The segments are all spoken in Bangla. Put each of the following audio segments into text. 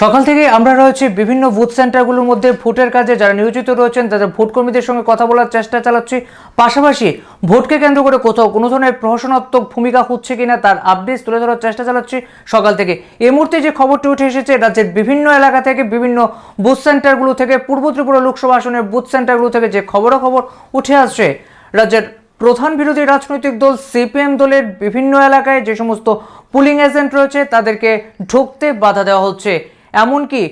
সকাল থেকে আমরা রয়েছি বিভিন্ন বুথ সেন্টারগুলোর মধ্যে ভোটের কাজে যারা নিয়োজিত রয়েছেন, তাদের ভোট কর্মীদের সঙ্গে কথা বলার চেষ্টা চালাচ্ছি। পাশাপাশি ভোটকে কেন্দ্র করে কোথাও কোনো ধরনের প্রহসনাত্মক ভূমিকা হচ্ছে কিনা তার আপডেট তুলে ধরার চেষ্টা চালাচ্ছি সকাল থেকে। এই মুহূর্তে যে খবরটি উঠে এসেছে, রাজ্যের বিভিন্ন এলাকা থেকে, বিভিন্ন বুথ সেন্টারগুলো থেকে, পূর্ব ত্রিপুরা লোকসভা আসনের বুথ সেন্টারগুলো থেকে যে খবরাখবর উঠে আসছে, রাজ্যের প্রধান বিরোধী রাজনৈতিক দল সিপিএম দলের বিভিন্ন এলাকায় যে সমস্ত পুলিং এজেন্ট রয়েছে, তাদেরকে ঢুকতে বাধা দেওয়া হচ্ছে। এমনকি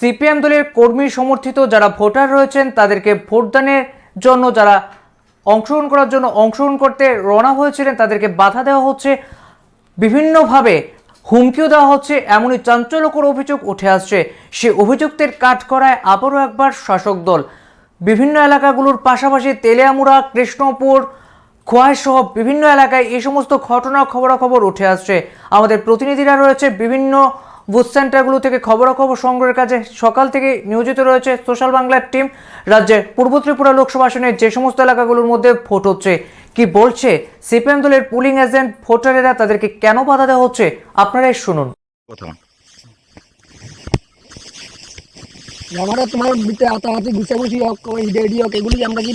সিপিএম দলের কর্মী সমর্থিত যারা ভোটার রয়েছেন, তাদেরকে ভোটদানের জন্য যারা অংশগ্রহণ করার জন্য অংশগ্রহণ করতে রওনা হয়েছিলেন, তাদেরকে বাধা দেওয়া হচ্ছে। বিভিন্নভাবে হুমকিও দেওয়া হচ্ছে, এমনই চাঞ্চল্যকর অভিযোগ উঠে আসছে। সে অভিযুক্তের কাঠ করায় আবারও একবার শাসক দল। বিভিন্ন এলাকাগুলোর পাশাপাশি তেলিয়ামুড়া, কৃষ্ণপুর খোয়াই সহ বিভিন্ন এলাকায় এই সমস্ত ঘটনা খবরাখবর উঠে আসছে। আমাদের প্রতিনিধিরা রয়েছে বিভিন্ন বুথ সেন্টারগুলো থেকে খবরাখবর সংগ্রহের কাজে সকাল থেকে নিয়োজিত রয়েছে সোশ্যাল বাংলার টিম। রাজ্যের পূর্ব ত্রিপুরা লোকসভা আসনের যে সমস্ত এলাকাগুলোর মধ্যে ভোট হচ্ছে কি বলছে সিপিএম দলের পুলিং এজেন্ট ভোটারেরা তাদেরকে কেন বাধা দেওয়া হচ্ছে? আপনারাই শুনুন। কথা। আমরা তোমার হাতাহাতি হোক এগুলি আমরা কি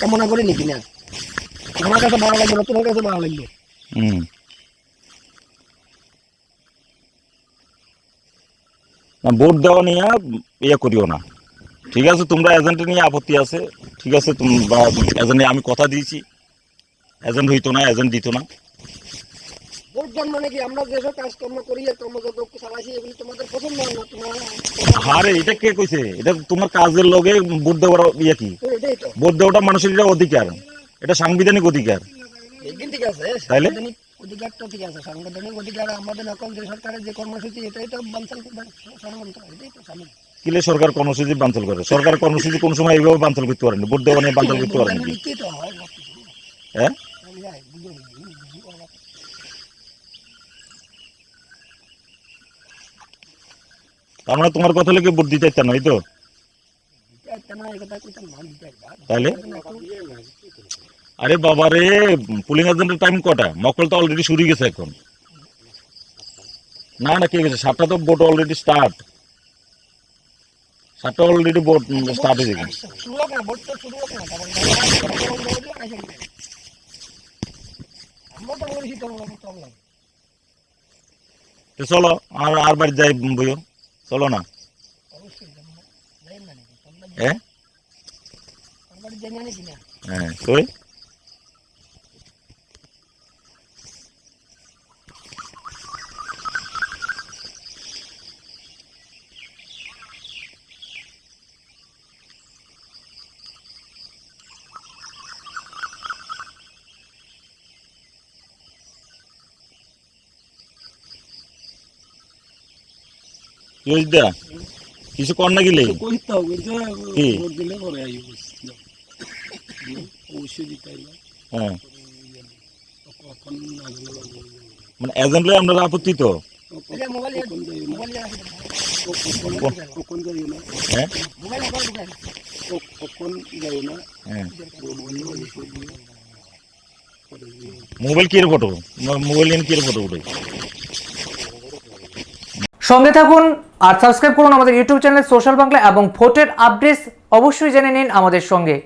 কামনা করি নাকি না? আমার কাছে ভালো লাগবে না তোমার কাছে ভালো লাগবে। হুম। ভোট দেওয়া নিয়ে ইয়ে করিও না। ঠিক আছে তোমরা এজেন্ট নিয়ে আপত্তি আছে। ঠিক আছে এজেন্ট আমি কথা দিয়েছি। এজেন্ট হইতো না এজেন্ট দিত না। মানে আর হয় তোমার এটা কে কইছে? এটা তোমার কাজের লগে ভোট দেওয়ার ইয়ে কি? ভোট দেওয়াটা মানুষের অধিকার। এটা সাংবিধানিক অধিকার। তাইলে? সাংবিধানিক অধিকার তো ঠিক আছে সাংবিধানিক অধিকার আমাদের নকল যে সরকারের যে কর্মসূচি এটাই তো বাঞ্চাল ষড়যন্ত্র এটাই তো কিলে সরকার কর্মসূচি বাঞ্চল করে? সরকার কর্মসূচি কোন সময় এইভাবে বাঞ্চল করতে পারেনি? ভোট দেওয়া নিয়ে বাঞ্চল করতে পারেনি হয় সব কিছু। আমি যাই, বুঝে নিই, বুঝি, ওরা তার মানে তোমার কথা লেগে ভোট দিতে চাইতাম না এই তো? দিতে আরে বাবা রে পুলিং এজেন্টের টাইম কটা? মকল তো অলরেডি শুরু গেছে এখন। না না কে গেছে? সাতটা তো বোট অলরেডি স্টার্ট সাতটা অলরেডি বোট স্টার্ট হয়ে গেছে। চলো আর আর বাড়ি যাই বইও। চলো না। অবশ্যই যাব না। যাই না নাকি? তোমরা যাই- হ্যাঁ তোমরা যাই না নাকি না? হ্যাঁ তুই দা? কিছু কর না গেলে। কইতে হবে কি? দিলে পরে আইব অবশ্যই দিতে হ্যাঁ। মানে এজেন্টলে আপনারা আপত্তি তো। মোবাইল হ্যাঁ? হ্যাঁ। কি ফটো? মোবাইল নিয়ে কি ফটো উঠে সঙ্গে থাকুন আর সাবস্ক্রাইব করুন আমাদের ইউটিউব চ্যানেল সোশ্যাল বাংলা এবং ভোটের আপডেটস অবশ্যই জেনে নিন আমাদের সঙ্গে।